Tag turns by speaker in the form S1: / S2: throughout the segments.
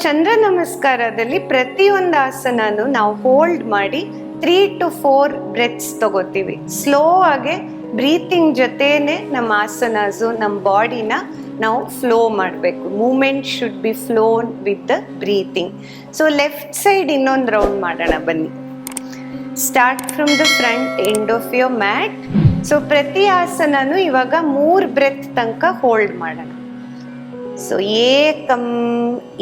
S1: ಚಂದ್ರ ನಮಸ್ಕಾರದಲ್ಲಿ ಪ್ರತಿಯೊಂದು ಆಸನನು ನಾವು ಹೋಲ್ಡ್ ಮಾಡಿ ತ್ರೀ ಟು ಫೋರ್ ಬ್ರೆತ್ಸ್ ತಗೋತೀವಿ. ಸ್ಲೋ ಆಗಿ ಬ್ರೀತಿಂಗ್ ಜೊತೆನೆ ನಮ್ಮ ಆಸನಾಸು, ನಮ್ಮ ಬಾಡಿನ ನಾವು ಫ್ಲೋ ಮಾಡಬೇಕು. Movement should be flown with the breathing so left side ಇನ್ನೊಂದು ರೌಂಡ್ ಮಾಡೋಣ ಬನ್ನಿ. Start from the front end of your mat so ಪ್ರತಿ ಆಸನನು ಇವಾಗ ಮೂರು ಬ್ರೆತ್ ತನಕ ಹೋಲ್ಡ್ ಮಾಡೋಣ. ಸೊ ಏಕಂ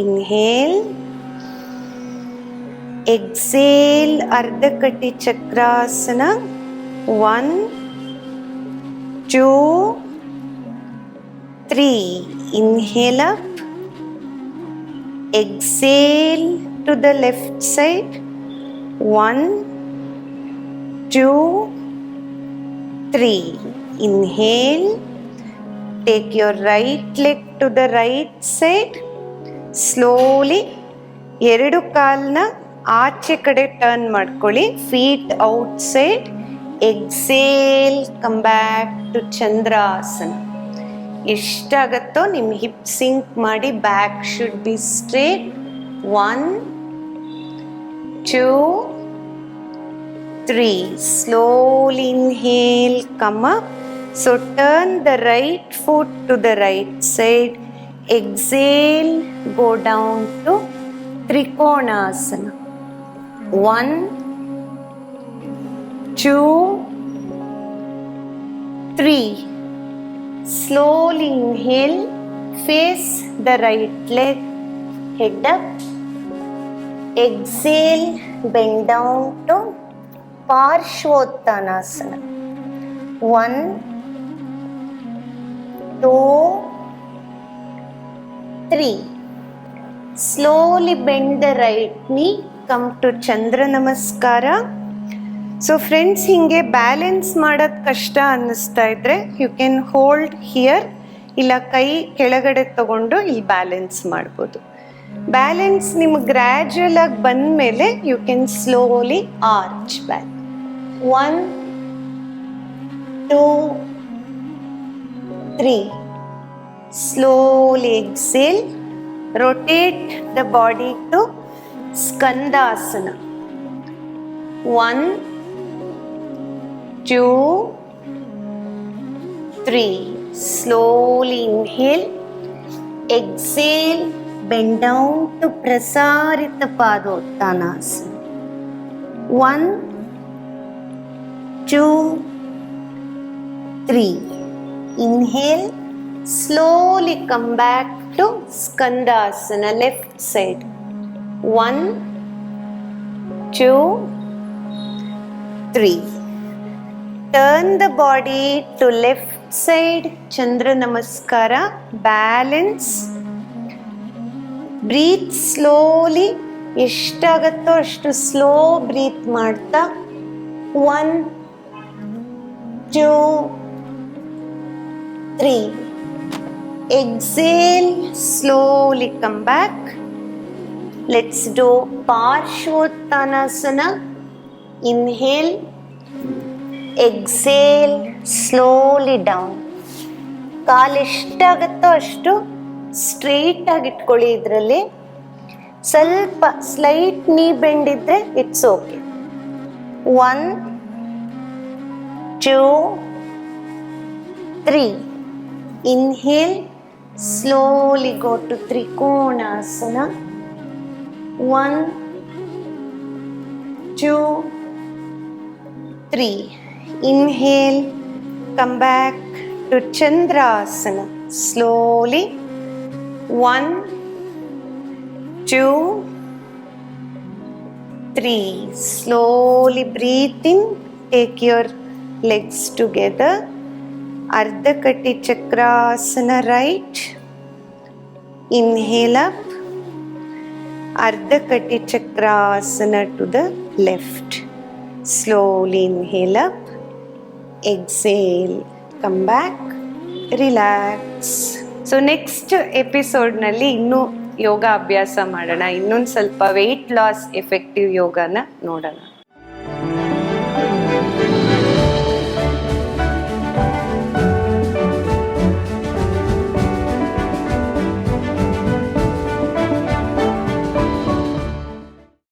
S1: ಇನ್ಹೇಲ್ ಎಕ್ಸೇಲ್ ಕಟ್ಟಿ Chakrasana one two three inhale up exhale to the left side one two three Inhale. take your right leg to the right side. Slowly ಎರಡು ಕಾಲನ್ನ ಆಚೆ ಕಡೆ ಟರ್ನ್ ಮಾಡ್ಕೊಳ್ಳಿ. Feet outside exhale come back to Chandrasana ಎಷ್ಟಾಗತ್ತೋ ನಿಮ್ಮ hip sink ಮಾಡಿ back should be straight one two three. Slowly inhale, come up. So turn the right foot to the right side. Exhale, go down to Trikonasana. One, two, three. Slowly inhale, face the right leg, head up. Exhale, bend down to Parshvottanasana. One two three slowly bend the right knee come to Chandra Namaskara so friends ಹಿಂಗೆ balance ಮಾಡೋದು ಕಷ್ಟ ಅನ್ನಿಸ್ತಾ ಇದ್ರೆ you can hold here ಇಲ್ಲ ಕೈ ಕೆಳಗಡೆ ತಗೊಂಡು ಇಲ್ಲಿ ಬ್ಯಾಲೆನ್ಸ್ ಮಾಡ್ಬೋದು. ಬ್ಯಾಲೆನ್ಸ್ ನಿಮ್ಗೆ ಗ್ರ್ಯಾಜುಯಲ್ ಆಗಿ ಬಂದ ಮೇಲೆ you can slowly arch back One, two, three. Slowly exhale. Rotate the body to Skandasana. One, two, three. Slowly inhale. Exhale. Bend down to Prasarita Padottanasana. One, two, three. Inhale, slowly come back to Skandasana, left side. One, two, three. Turn the body to left side, Chandra Namaskara, balance. Breathe slowly ಎಷ್ಟಾಗತ್ತೋ ಅಷ್ಟು slow breathe ಮಾಡ್ತಾ one two three. Exhale, slowly come back. Let's do Parshvottanasana. Inhale, exhale, slowly down. ಕಾಲು ಎಷ್ಟಾಗತ್ತೋ ಅಷ್ಟು straight ಆಗಿ ಇಟ್ಕೊಳ್ಳಿ ಇದರಲ್ಲಿ ಸ್ವಲ್ಪ slight knee ಬೆಂಡಿದ್ರೆ it's okay one two, three. Inhale, slowly go to Trikonasana. One, two, three. Inhale, come back to Chandrasana. Slowly, one, two, three. Slowly breathe in, take your legs together. Ardhakati Chakrasana right. Inhale up. Ardhakati Chakrasana to the left. Slowly inhale up. Exhale. Come back. Relax so next ಎಪಿಸೋಡ್ನಲ್ಲಿ ಇನ್ನೂ ಯೋಗ ಅಭ್ಯಾಸ ಮಾಡೋಣ ಇನ್ನೊಂದು ಸ್ವಲ್ಪ weight loss effective ಯೋಗನ ನೋಡೋಣ